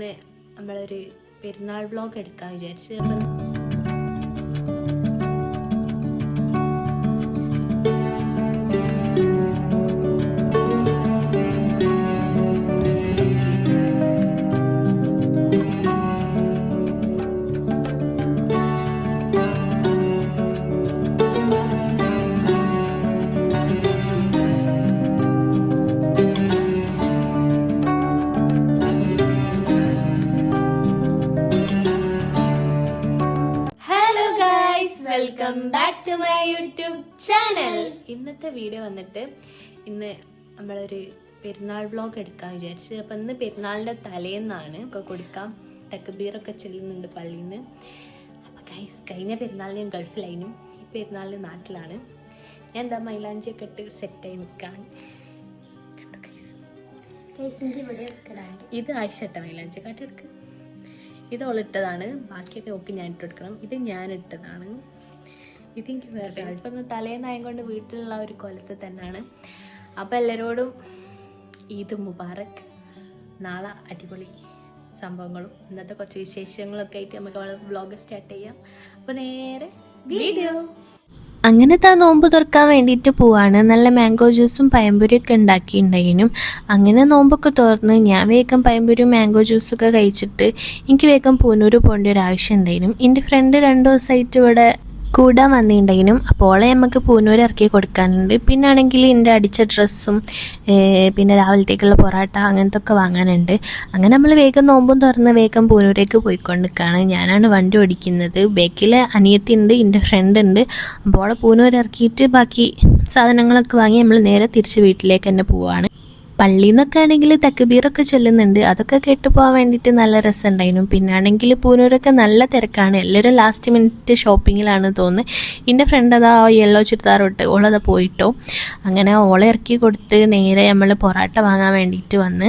ഇന്ന് നമ്മളൊരു പെരുന്നാൾ വ്ളോഗ് എടുക്കാൻ വിചാരിച്ചു അപ്പം back to my YouTube channel ഇന്നത്തെ വീഡിയോ വന്നിട്ട് ഇന്ന് നമ്മളൊരു പെരുന്നാൾ വ്ളോഗ് എടുക്കാൻ വിചാരിച്ചു അപ്പം ഇന്ന് പെരുന്നാളിന്റെ തലേന്നാണ്. ഒക്കെ കൊടുക്കാം. തക്കബീറൊക്കെ ചെല്ലുന്നുണ്ട് പള്ളിയിൽ നിന്ന് അപ്പം ഗൈസ് കഴിഞ്ഞ പെരുന്നാളിന് ഞാൻ ഗൾഫിലായിരുന്നു ഈ പെരുന്നാളിന് നാട്ടിലാണ്. ഞാൻ എന്താ മൈലാഞ്ചിയൊക്കെ ഇട്ട് സെറ്റായി നിൽക്കാൻ. ഇത് ആയിഷട്ട മൈലാഞ്ചി കാട്ടെടുക്ക് ഇത് ഓളിട്ടതാണ് ബാക്കിയൊക്കെ ഓക്കെ ഞാൻ ഇട്ടെടുക്കണം ഇത് ഞാൻ ഇട്ടതാണ്. ഇപ്പം തലേന്നായം കൊണ്ട് വീട്ടിലുള്ള ഒരു കൊലത്ത് തന്നെയാണ്. അപ്പം എല്ലാവരോടും ഈദ് മുബാറക് നാളെ അടിപൊളി സംഭവങ്ങളും ഇന്നത്തെ കുറച്ച് വിശേഷങ്ങളൊക്കെ ആയിട്ട് നമുക്ക് വ്ളോഗ് സ്റ്റാർട്ട് ചെയ്യാം. അപ്പോൾ നേരെ വീഡിയോ. അങ്ങനെ താ നോമ്പ് തുറക്കാൻ വേണ്ടിയിട്ട് പോവാണ്. നല്ല മാംഗോ ജ്യൂസും പഴംപൊരിയൊക്കെ ഉണ്ടാക്കിയിട്ടുണ്ടായിരുന്നു. അങ്ങനെ നോമ്പൊക്കെ തുറന്ന് ഞാൻ വേഗം പഴംപൊരിയും മാംഗോ ജ്യൂസൊക്കെ കഴിച്ചിട്ട് എനിക്ക് വേഗം പൂനൂർ പോകേണ്ട ഒരു ആവശ്യം ഉണ്ടായിരുന്നു. എന്റെ ഫ്രണ്ട് രണ്ട് ദിവസമായിട്ട് ഇവിടെ കൂടാൻ വന്നിട്ടുണ്ടെങ്കിലും അപ്പോൾ നമുക്ക് പൂനൂർ ഇറക്കി കൊടുക്കാനുണ്ട്. പിന്നെ ആണെങ്കിൽ എന്റെ അടിച്ച ഡ്രസ്സും പിന്നെ രാവിലത്തേക്കുള്ള പൊറാട്ട അങ്ങനത്തെ ഒക്കെ വാങ്ങാനുണ്ട്. അങ്ങനെ നമ്മൾ വേഗം നോമ്പും തുറന്ന് വേഗം പൂനൂരേക്ക് പോയിക്കൊണ്ടിരിക്കുകയാണ് ഞാനാണ് വണ്ടി ഓടിക്കുന്നത്. ബാക്കിൽ അനിയത്തി ഉണ്ട് എന്റെ ഫ്രണ്ട് ഉണ്ട് അപ്പോൾ പൂനൂർ ഇറക്കിയിട്ട് ബാക്കി സാധനങ്ങളൊക്കെ വാങ്ങി നമ്മൾ നേരെ തിരിച്ച് വീട്ടിലേക്ക് തന്നെ പോവാണ്. പള്ളിയിൽ നിന്നൊക്കെ ആണെങ്കിൽ തക്കബീറൊക്കെ ചൊല്ലുന്നുണ്ട്. അതൊക്കെ കേട്ട് പോകാൻ വേണ്ടിയിട്ട് നല്ല രസമുണ്ടായിരുന്നു പിന്നാണെങ്കിൽ പൂനൂരൊക്കെ നല്ല തിരക്കാണ്. എല്ലാവരും ലാസ്റ്റ് മിനിറ്റ് ഷോപ്പിങ്ങിലാണ് തോന്നുന്നത് എന്റെ ഫ്രണ്ട് അതാ യെല്ലോ ചുരിദാറോട്ട് ഓളതാ പോയിട്ടോ. അങ്ങനെ ഓളെ ഇറക്കി കൊടുത്ത് നേരെ നമ്മൾ പൊറാട്ട വാങ്ങാൻ വേണ്ടിയിട്ട് വന്ന്.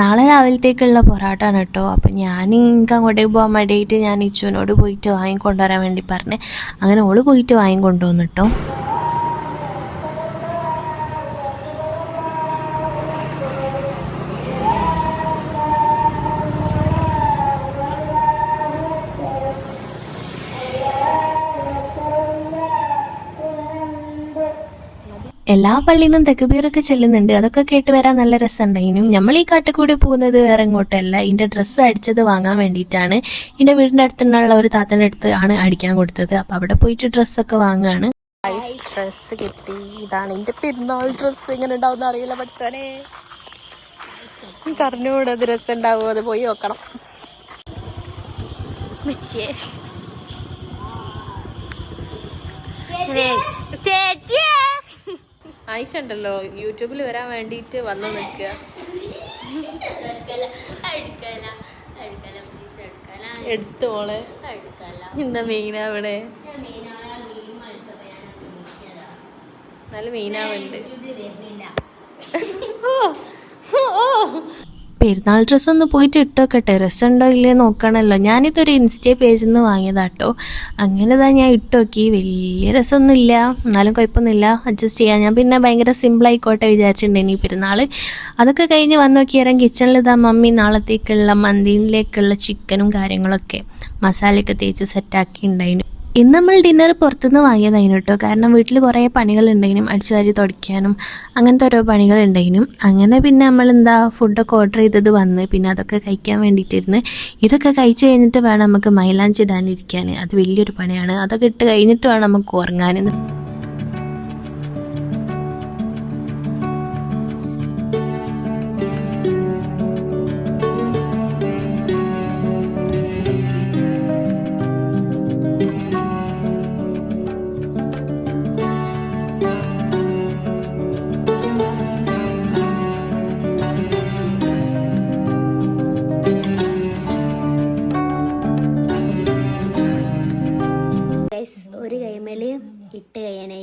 നാളെ രാവിലത്തേക്കുള്ള പൊറാട്ടാണ് കേട്ടോ അപ്പം ഞാൻ എനിക്ക് അങ്ങോട്ടേക്ക് പോകാൻ വേണ്ടിയിട്ട് ഞാൻ ഇച്ചുവിനോട് പോയിട്ട് വാങ്ങിക്കൊണ്ടുവരാൻ വേണ്ടി പറഞ്ഞ്. അങ്ങനെ ഓൾ പോയിട്ട് വാങ്ങിക്കൊണ്ടുവന്നു കേട്ടോ എല്ലാ പള്ളിയിൽ നിന്നും തെക്കുപീറൊക്കെ ചെല്ലുന്നുണ്ട്. അതൊക്കെ കേട്ട് വരാൻ നല്ല രസമുണ്ടായിരുന്നു നമ്മൾ ഈ കാട്ടിക്കൂടി പോകുന്നത് വേറെ ഇങ്ങോട്ടല്ല ഇതിന്റെ ഡ്രസ്സ് അടിച്ചത് വാങ്ങാൻ വേണ്ടിയിട്ടാണ്. ഇതിന്റെ വീടിന്റെ അടുത്തുള്ള ഒരു താത്തന്റെ അടുത്ത് ആണ് അടിക്കാൻ കൊടുത്തത്. അപ്പൊ അവിടെ പോയിട്ട് ഡ്രസ്സൊക്കെ വാങ്ങാണ്. ഡ്രസ്സ് കിട്ടി. ഇതാണ് എന്റെ പെരുന്നാൾ ഡ്രസ്സ് എങ്ങനെ ഉണ്ടാവും അറിയില്ല പഠിച്ചാനേ കറിഞ്ഞൂടെ അത് രസം ഉണ്ടാവും? അത് പോയി നോക്കണം. മിച്ചിയേ. ചേച്ചിയേ. ആയിഷ ഉണ്ടല്ലോ യൂട്യൂബിൽ വരാൻ വേണ്ടിയിട്ട് വന്ന് നിൽക്കുക എടുത്തോളെ എന്താ മെയിന നല്ല മെയിനാവുണ്ട് പെരുന്നാൾ ഡ്രസ്സ് ഒന്ന് പോയിട്ട് ഇട്ടോക്കട്ടെ ഡ്രസ്സ് ഉണ്ടോ ഇല്ലേ നോക്കണമല്ലോ ഞാനിതൊരു ഇൻസ്റ്റേ പേജിൽ നിന്ന് വാങ്ങിയതാട്ടോ അങ്ങനെ തന്നെ ഞാൻ ഇട്ടോക്കി. വലിയ രസമൊന്നുമില്ല എന്നാലും കുഴപ്പമൊന്നുമില്ല. അഡ്ജസ്റ്റ് ചെയ്യാം. ഞാൻ പിന്നെ ഭയങ്കര സിമ്പിൾ ആയിക്കോട്ടെ വിചാരിച്ചിട്ടുണ്ടെങ്കിൽ ഈ പെരുന്നാൾ അതൊക്കെ കഴിഞ്ഞ് വന്ന് നോക്കിയാൽ കിച്ചണിൽ ഇതാ മമ്മി നാളത്തേക്കുള്ള മന്തിയിലേക്കുള്ള ചിക്കനും കാര്യങ്ങളൊക്കെ മസാലയൊക്കെ തേച്ച് സെറ്റാക്കി ഉണ്ടായിരുന്നു ഇന്ന് നമ്മൾ ഡിന്നർ പുറത്തുനിന്ന് വാങ്ങിയതായിരുന്നു കേട്ടോ. കാരണം വീട്ടിൽ കുറേ പണികൾ അടിച്ചു വാരി തുടയ്ക്കാനും അങ്ങനത്തെ ഓരോ പണികൾ ഉണ്ടെങ്കിലും അങ്ങനെ പിന്നെ നമ്മൾ എന്താ ഫുഡൊക്കെ ഓർഡർ ചെയ്തത് വന്ന് പിന്നെ അതൊക്കെ കഴിക്കാൻ വേണ്ടിയിട്ടിരുന്ന്. ഇതൊക്കെ കഴിച്ചു കഴിഞ്ഞിട്ട് വേണം നമുക്ക് മൈലാഞ്ചി ഇടാനിരിക്കാൻ. അത് വലിയൊരു പണിയാണ്. അതൊക്കെ ഇട്ട് കഴിഞ്ഞിട്ട് വേണം നമുക്ക് ഉറങ്ങാൻ.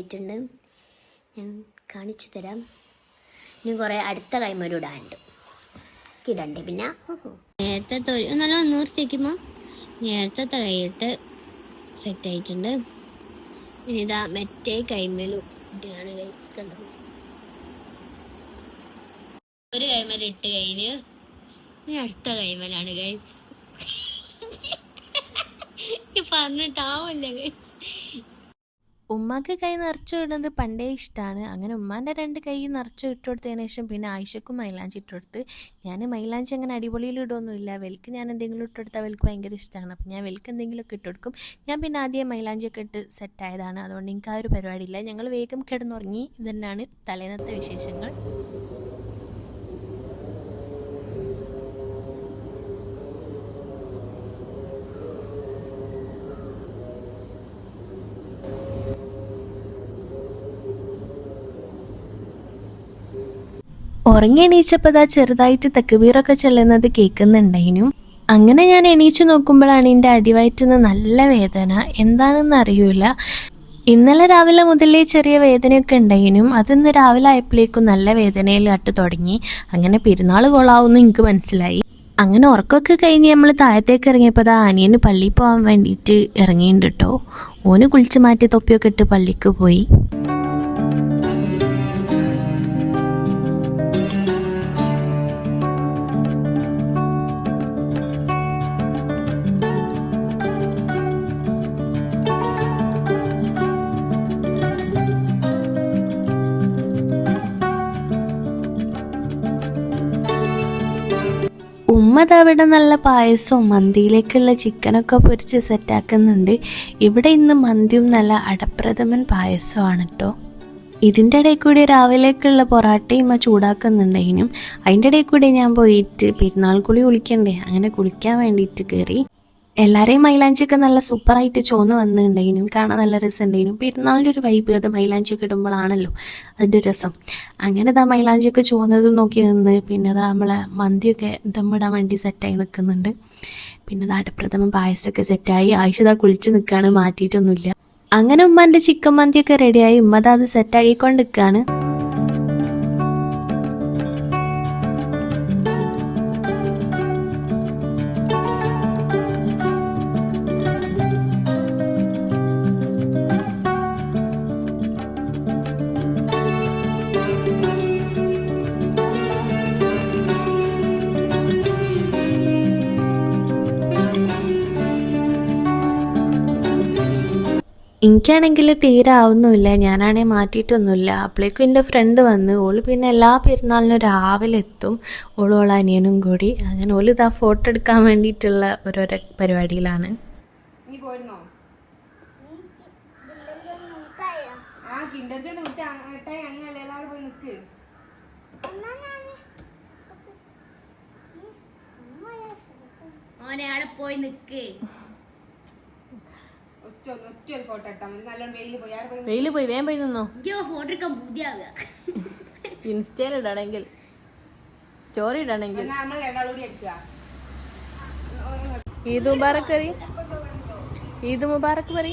കഴിയാനായിട്ടുണ്ട് ഞാൻ കാണിച്ചു തരാം. ഇനി കുറേ അടുത്ത കൈമേലും ഇടാനുണ്ട്. ഇടണ്ടേ പിന്നെ? നേരത്തെ തൊരി നല്ല നിർത്തിക്കുമ്പോ നേരത്തെ കൈയിട്ട് സെറ്റ് ആയിട്ടുണ്ട്. ഇനി ഇതാ മറ്റേ കൈമേലും ഇടുകയാണ് ഗൈസ് ഒരു കൈമേൽ ഇട്ട് കഴിഞ്ഞ് ഇനി അടുത്ത കൈമലാണ് ഗൈസ് പറഞ്ഞിട്ടാവില്ല ഗൈസ് ഉമ്മാക്ക് കൈ നിറച്ചു ഇടുന്നത് പണ്ടേ ഇഷ്ടമാണ് അങ്ങനെ ഉമ്മാന്റെ രണ്ട് കൈ നിറച്ചു ഇട്ട് കൊടുത്തതിന് ശേഷം പിന്നെ ആയിഷക്കും മൈലാഞ്ചി ഇട്ട് കൊടുത്ത് ഞാൻ മൈലാഞ്ചി അങ്ങനെ അടിപൊളിയിൽ ഇടുമൊന്നുമില്ല വെൽക്ക് ഞാൻ എന്തെങ്കിലും ഇട്ട് കൊടുത്താൽ വെൽക്ക് ഭയങ്കര ഇഷ്ടമാണ് അപ്പം ഞാൻ വെൽക്ക് എന്തെങ്കിലുമൊക്കെ ഇട്ട് കൊടുക്കും. ഞാൻ പിന്നെ ആദ്യം മൈലാഞ്ചിയൊക്കെ ഇട്ട് സെറ്റായതാണ് അതുകൊണ്ട് എനിക്ക് ആ ഒരു പരിപാടിയില്ല ഞങ്ങൾ വേഗം കിടന്നുറങ്ങി. ഇതന്നെയാണ് തലേന്നത്തെ വിശേഷങ്ങൾ. ഉറങ്ങി എണീച്ചപ്പോൾ ദാ ചെറുതായിട്ട് തെക്കുബീറൊക്കെ ചെല്ലുന്നത് കേൾക്കുന്നുണ്ടായിനും. അങ്ങനെ ഞാൻ എണീച്ചു നോക്കുമ്പോഴാണ് എന്റെ അടിവയറ്റുന്ന നല്ല വേദന. എന്താണെന്ന് അറിയൂല. ഇന്നലെ രാവിലെ മുതലേ ചെറിയ വേദനയൊക്കെ ഉണ്ടായിനും. അതിന്ന് രാവിലെ ആയപ്പോഴേക്കും നല്ല വേദനയിൽ അട്ട് തുടങ്ങി. അങ്ങനെ പെരുന്നാൾ കൊള്ളാവുമെന്ന് എനിക്ക് മനസ്സിലായി. അങ്ങനെ ഉറക്കമൊക്കെ കഴിഞ്ഞ് നമ്മൾ താഴത്തേക്ക് ഇറങ്ങിയപ്പോൾ അതാ അനിയന് പള്ളിയിൽ പോകാൻ വേണ്ടിയിട്ട് ഇറങ്ങിയിട്ടുണ്ട് കേട്ടോ ഓന് കുളിച്ച് മാറ്റി തൊപ്പിയൊക്കെ ഇട്ട് പള്ളിക്ക് പോയി. ദാ നല്ല പായസവും മന്തിയിലേക്കുള്ള ചിക്കനൊക്കെ പൊരിച്ച് സെറ്റാക്കുന്നുണ്ട്. ഇവിടെ ഇന്ന് മന്തിയും നല്ല അടപ്രഥമൻ പായസമാണ് കേട്ടോ ഇതിന്റെ ഇടയിൽ കൂടി രാവിലേക്കുള്ള പൊറാട്ടയും ആ ചൂടാക്കുന്നുണ്ടെങ്കിലും അതിന്റെ ഇടയിൽ കൂടി ഞാൻ പോയിട്ട് പെരുന്നാൾ കുളി കുളിക്കണ്ടേ? അങ്ങനെ കുളിക്കാൻ വേണ്ടിയിട്ട് കയറി എല്ലാവരെയും മൈലാഞ്ചിയൊക്കെ നല്ല സൂപ്പറായിട്ട് ചോന്ന് വന്നിട്ടുണ്ടെങ്കിലും കാണാൻ നല്ല രസമുണ്ടെങ്കിലും പെരുന്നാളിന്റെ ഒരു വൈബ് അത് മൈലാഞ്ചിയൊക്കെ ഇടുമ്പോഴാണല്ലോ അതിന്റെ രസം. അങ്ങനെ ഇതാ മൈലാഞ്ചിയൊക്കെ ചോന്നതും നോക്കി നിന്ന് പിന്നെ അതാ നമ്മളെ മന്തിയൊക്കെ ദമ്മിടാൻ വേണ്ടി സെറ്റായി നിൽക്കുന്നുണ്ട്. പിന്നെ ഇതാ പായസമൊക്കെ സെറ്റായി ആയിഷ ഇതാ കുളിച്ച് നിൽക്കുകയാണ് മാറ്റിയിട്ടൊന്നുമില്ല. അങ്ങനെ ഉമ്മാന്റെ ചിക്കൻ മന്തിയൊക്കെ റെഡിയായി ഉമ്മ അത് സെറ്റാക്കിക്കൊണ്ട് നിൽക്കുകയാണ് എനിക്കാണെങ്കിൽ തീരെ ആവുന്നുമില്ല. ഞാനാണെങ്കിൽ മാറ്റിയിട്ടൊന്നുമില്ല. അപ്പോഴേക്കും എന്റെ ഫ്രണ്ട് വന്ന് ഓൾ പിന്നെ എല്ലാ പെരുന്നാളിനും രാവിലെ എത്തും. ഓളോള അനിയനും കൂടി. അങ്ങനെ ഓൾ ഇതാ ഫോട്ടോ എടുക്കാൻ വേണ്ടിയിട്ടുള്ള ഓരോരോ പരിപാടിയിലാണ്. നീ പോയിരുന്നോ? ആ കിൻഡർ ജോയ് വിട്ട് അങ്ങട്ടായി അങ്ങല്ല എല്ലാവരും പോയി നിക്ക് മോനെ അവിടെ പോയി നിക്ക് ഒറ്റ ഒന്ന് ഒറ്റ ഒരു ഫോട്ടോ ഇട്ടാ മതി. നല്ലോണം വെയിൽ പോയി. വേഗം പോയി നിന്നോ. എനിക്ക് ഫോട്ടോ എടുക്കാൻ ബുദ്ധിയാവുക ഇൻസ്റ്റയിൽ ഇടണമെങ്കിൽ. സ്റ്റോറി ഇടണമെങ്കിൽ. എന്നാ നമ്മൾ രണ്ടാളും കൂടി എടുക്കുക. ഈദ് മുബാറക്ക് പറ ഈദ് മുബാറക്ക് പറ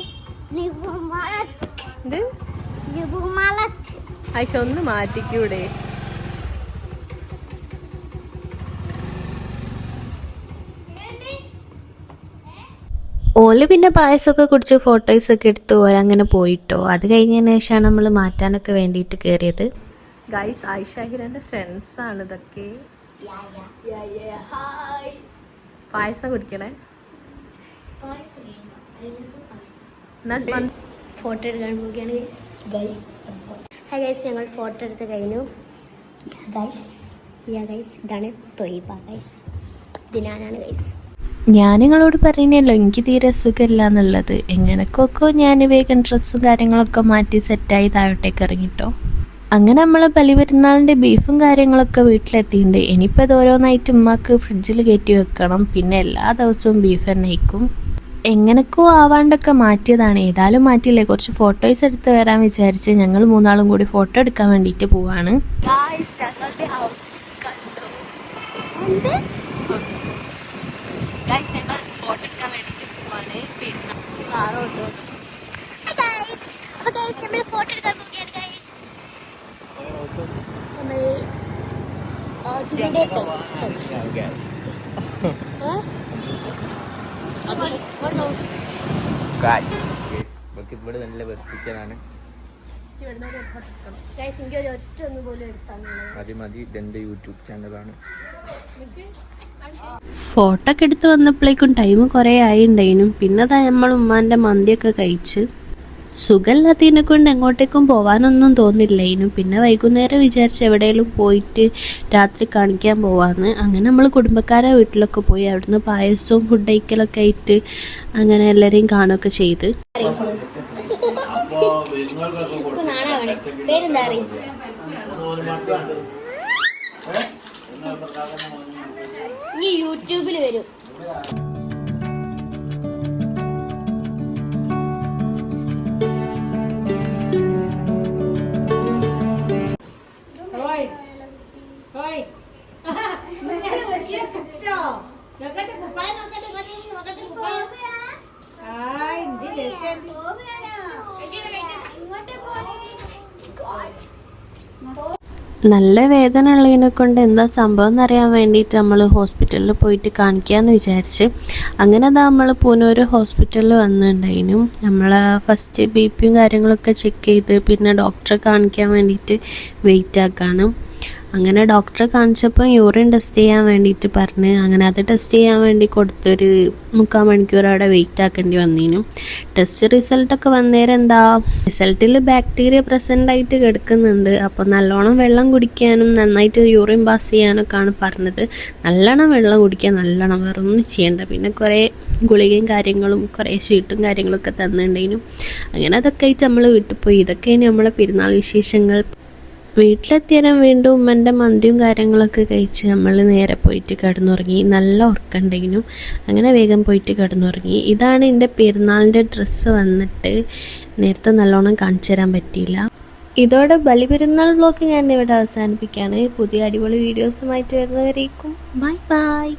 ഇത് ആയിഷ ഒന്ന് മാറ്റിക്കൂടെ? ഓൽ പിന്നെ പായസമൊക്കെ കുടിച്ച് ഫോട്ടോസൊക്കെ എടുത്ത് ഓല അങ്ങനെ പോയിട്ടോ. അത് കഴിഞ്ഞതിന് ശേഷമാണ് നമ്മൾ മാറ്റാനൊക്കെ വേണ്ടിയിട്ട് കയറിയത് ഗൈസ് ആയിഷ ഹിരന്റെ ഫ്രണ്ട്സ് ആണ് ഇതൊക്കെ. പായസം കുടിക്കണേ? ഫോട്ടോ എടുക്കാൻ പോവുകയാണ് ഗൈസ് ഹൈ ഗൈസ് ഞങ്ങൾ ഫോട്ടോ എടുത്ത് കഴിഞ്ഞു. ഗൈസ് യാ ഗൈസ് ഇതാണ് തൊയ്ബ ഗൈസ് ദിനാനാണ് ഗൈസ് ഞാൻ നിങ്ങളോട് പറയുന്നല്ലോ എനിക്ക് തീരെ സുഖമില്ല എന്നുള്ളത് എങ്ങനെയൊക്കെ ഞാൻ വേഗം ഡ്രസ്സും കാര്യങ്ങളൊക്കെ മാറ്റി സെറ്റായി താഴോട്ടേക്ക് ഇറങ്ങിട്ടോ. അങ്ങനെ നമ്മളെ ബലിപെരുന്നാളിന്റെ ബീഫും കാര്യങ്ങളൊക്കെ വീട്ടിലെത്തിയിട്ടുണ്ട് ഇനിയിപ്പോൾ ഇത് ഓരോന്നായിട്ട് ഉമ്മക്ക് ഫ്രിഡ്ജിൽ കയറ്റി വെക്കണം. പിന്നെ എല്ലാ ദിവസവും ബീഫ് തന്നെ വയ്ക്കും എങ്ങനെയൊക്കെയോ ആവാണ്ടൊക്കെ മാറ്റിയതാണ്. ഏതായാലും മാറ്റിയില്ലേ? കുറച്ച് ഫോട്ടോസ് എടുത്ത് വരാൻ വിചാരിച്ച് ഞങ്ങൾ മൂന്നാളും കൂടി ഫോട്ടോ എടുക്കാൻ വേണ്ടിയിട്ട് പോവാണ്. ഗൈസ് ഞങ്ങൾ ഫോട്ടോ എടുക്കാൻ വേണ്ടിട്ട് പോവാണ്. പിന്നെ ഗൈസ് അപ്പോൾ നമ്മൾ ഫോട്ടോ എടുക്കാൻ പോവുകയാണ് ഗൈസ് നമ്മൾ ഇതിന്റെ ഇവിടെ നല്ല വെറുപ്പിക്കലാണ് ഗൈസ് എനിക്ക് ഒരു ഒറ്റ ഒന്നും പോലും എടുത്താൽ മതി. മതി ഇതെന്റെ യൂട്യൂബ് ചാനലാണ് ഫോട്ടോ ഒക്കെ എടുത്ത് വന്നപ്പോഴേക്കും ടൈം കുറേ ആയിണ്ടായിനും. പിന്നെ അതാ നമ്മൾ ഉമ്മാന്റെ മന്തിയൊക്കെ കഴിച്ച്. സുഖമില്ലാത്തതിനെ കൊണ്ട് എങ്ങോട്ടേക്കും പോകാനൊന്നും തോന്നില്ലായിരുന്നു പിന്നെ വൈകുന്നേരം വിചാരിച്ച് എവിടെയെങ്കിലും പോയിട്ട് രാത്രി കാണിക്കാൻ പോവാന്ന്. അങ്ങനെ നമ്മൾ കുടുംബക്കാരെ വീട്ടിലൊക്കെ പോയി അവിടുന്ന് പായസവും ഫുഡ് കഴിക്കലൊക്കെ ആയിട്ട് അങ്ങനെ എല്ലാവരെയും കാണുകയൊക്കെ ചെയ്ത്. പേരെന്താ അറിയും? ഇനി യൂട്യൂബിൽ വരും. ഇങ്ങോട്ട് ഓയ് നല്ല വേദന ഉള്ളതിനെ കൊണ്ട് എന്താ സംഭവം എന്നറിയാൻ വേണ്ടിയിട്ട് നമ്മൾ ഹോസ്പിറ്റലിൽ പോയിട്ട് കാണിക്കാമെന്ന് വിചാരിച്ച്. അങ്ങനെ അതാ നമ്മൾ പൂനൂർ ഹോസ്പിറ്റലിൽ വന്നിട്ടുണ്ടായിരുന്നു നമ്മൾ ഫസ്റ്റ് ബി പിയും കാര്യങ്ങളൊക്കെ ചെക്ക് ചെയ്ത് പിന്നെ ഡോക്ടറെ കാണിക്കാൻ വേണ്ടിയിട്ട് വെയിറ്റ് ആക്കാണ്. അങ്ങനെ ഡോക്ടറെ കാണിച്ചപ്പോൾ യൂറിൻ ടെസ്റ്റ് ചെയ്യാൻ വേണ്ടിയിട്ട് പറഞ്ഞ് അങ്ങനെ അത് ടെസ്റ്റ് ചെയ്യാൻ വേണ്ടി കൊടുത്തൊരു മുക്കാൽ മണിക്കൂർ അവിടെ വെയിറ്റ് ആക്കേണ്ടി വന്നീനു. ടെസ്റ്റ് റിസൾട്ടൊക്കെ വന്നേരം എന്താ റിസൾട്ടിൽ ബാക്ടീരിയ പ്രസന്റ് ആയിട്ട് കിടക്കുന്നുണ്ട്. അപ്പോൾ നല്ലോണം വെള്ളം കുടിക്കാനും നന്നായിട്ട് യൂറിൻ പാസ് ചെയ്യാനൊക്കെ ആണ് പറഞ്ഞത്. നല്ലോണം വെള്ളം കുടിക്കാൻ നല്ലോണം വേറെ ചെയ്യേണ്ട. ചെയ്യണ്ട പിന്നെ കുറേ ഗുളികയും കാര്യങ്ങളും കുറേ ഷീട്ടും കാര്യങ്ങളൊക്കെ തന്നിട്ടുണ്ടെങ്കിലും അങ്ങനെ അതൊക്കെ ആയിട്ട് നമ്മൾ വീട്ടിൽ പോയി. ഇതൊക്കെയാണ് നമ്മളെ പെരുന്നാൾ വിശേഷങ്ങൾ വീട്ടിലെത്തിയാലും വീണ്ടും ഉമ്മന്റെ മന്തിയും കാര്യങ്ങളൊക്കെ കഴിച്ച് നമ്മൾ നേരെ പോയിട്ട് കിടന്നുറങ്ങി. നല്ല ഉറക്കമുണ്ടെങ്കിലും അങ്ങനെ വേഗം പോയിട്ട് കിടന്നുറങ്ങി. ഇതാണ് എന്റെ പെരുന്നാളിന്റെ ഡ്രസ്സ് വന്നിട്ട് നേരത്തെ നല്ലോണം കാണിച്ചു തരാൻ പറ്റിയില്ല. ഇതോടെ ബലിപെരുന്നാൾ വ്ളോഗ് ഞാൻ ഇവിടെ അവസാനിപ്പിക്കുകയാണ്. പുതിയ അടിപൊളി വീഡിയോസുമായിട്ട് വരുന്നവരേക്കും ബൈ ബൈ